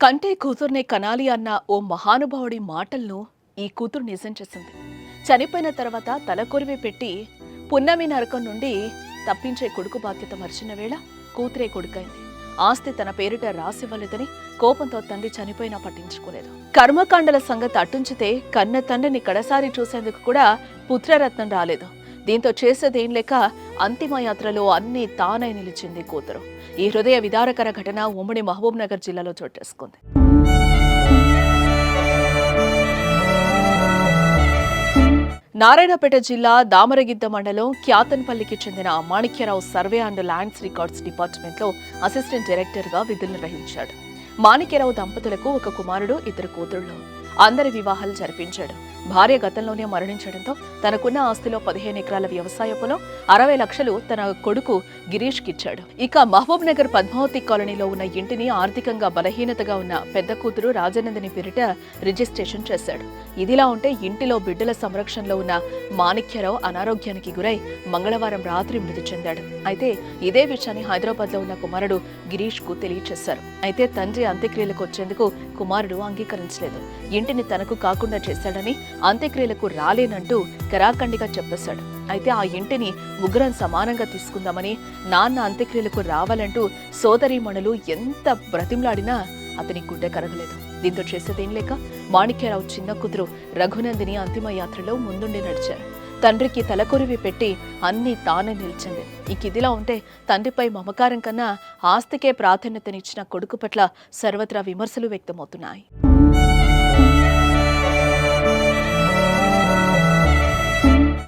కంటే కూతుర్నే కనాలి అన్న ఓ మహానుభావుడి మాటలను ఈ కూతురు నిజం చేసింది. చనిపోయిన తర్వాత తలకొరివి పెట్టి పున్నమి నరకం నుండి తప్పించే కొడుకు బాధ్యత మర్చిన వేళ కూతురే కొడుకైంది. ఆస్తి తన పేరిట రాసివ్వలేదని కోపంతో తండ్రి చనిపోయినా పట్టించుకోలేదు. కర్మకాండల సంగతి అట్టుంచితే కన్న తండ్రిని కడసారి చూసేందుకు కూడా పుత్రరత్నం రాలేదు. దీంతో చేసేదేం లేక అంతిమయాత్రలో అన్ని తానై నిలిచింది కూతురు. ఈ హృదయ విదారకర ఘటన ఉమ్మడి మహబూబ్ నగర్ జిల్లాలో చోటేసుకుంది. నారాయణపేట జిల్లా దామరగిద్ద మండలం క్యాతన్పల్లికి చెందిన Manikyarao survey and lands records డిపార్ట్మెంట్లో అసిస్టెంట్ డైరెక్టర్గా విధులు నిర్వహించాడు. మాణిక్యరావు దంపతులకు ఒక కుమారుడు ఇద్దరు కూతుళ్ళు అందరి వివాహాలు జరిపించాడు. భార్య గతంలోనే మరణించడంతో తనకున్న ఆస్తిలో పదిహేను ఎకరాల వ్యవసాయ పొలం అరవై లక్షలు తన కొడుకు గిరీష్ కిచ్చాడు ఇక మహబూబ్ నగర్ పద్మావతి కాలనీలో ఉన్న ఇంటిని ఆర్థికంగా బలహీనతగా ఉన్న పెద్ద కూతురు రాజనందిని పేరిట రిజిస్ట్రేషన్ చేశాడు. ఇదిలా ఉంటే ఇంటిలో బిడ్డల సంరక్షణలో ఉన్న మాణిక్యరావు అనారోగ్యానికి గురై మంగళవారం రాత్రి మృతి చెందాడు. అయితే ఇదే విషయాన్ని హైదరాబాద్లో ఉన్న కుమారుడు గిరీష్కు తెలియచేశారు. అయితే తండ్రి అంత్యక్రియలకు వచ్చేందుకు కుమారుడు అంగీకరించలేదు. ఇంటిని తనకు కాకుండా చేశాడని అంత్యక్రియలకు రాలేనంటూ కరాఖండిగా చెప్పేశాడు. అయితే ఆ ఇంటిని ముగ్గురం సమానంగా తీసుకుందామని నాన్న అంత్యక్రియలకు రావాలంటూ సోదరీమణులు ఎంత బ్రతిమలాడినా అతని గుడ్డ కరగలేదు. దీంతో చేసేదేం లేక మాణిక్యరావు చిన్న కూతురు రఘునందిని అంతిమ యాత్రలో ముందుండి నడిచారు. తండ్రికి తలకొరివి పెట్టి అన్నీ తానే నిలిచింది. ఇక ఇదిలా ఉంటే తండ్రిపై మమకారం కన్నా ఆస్తికే ప్రాధాన్యతనిచ్చిన కొడుకు పట్ల సర్వత్రా విమర్శలు వ్యక్తమవుతున్నాయి.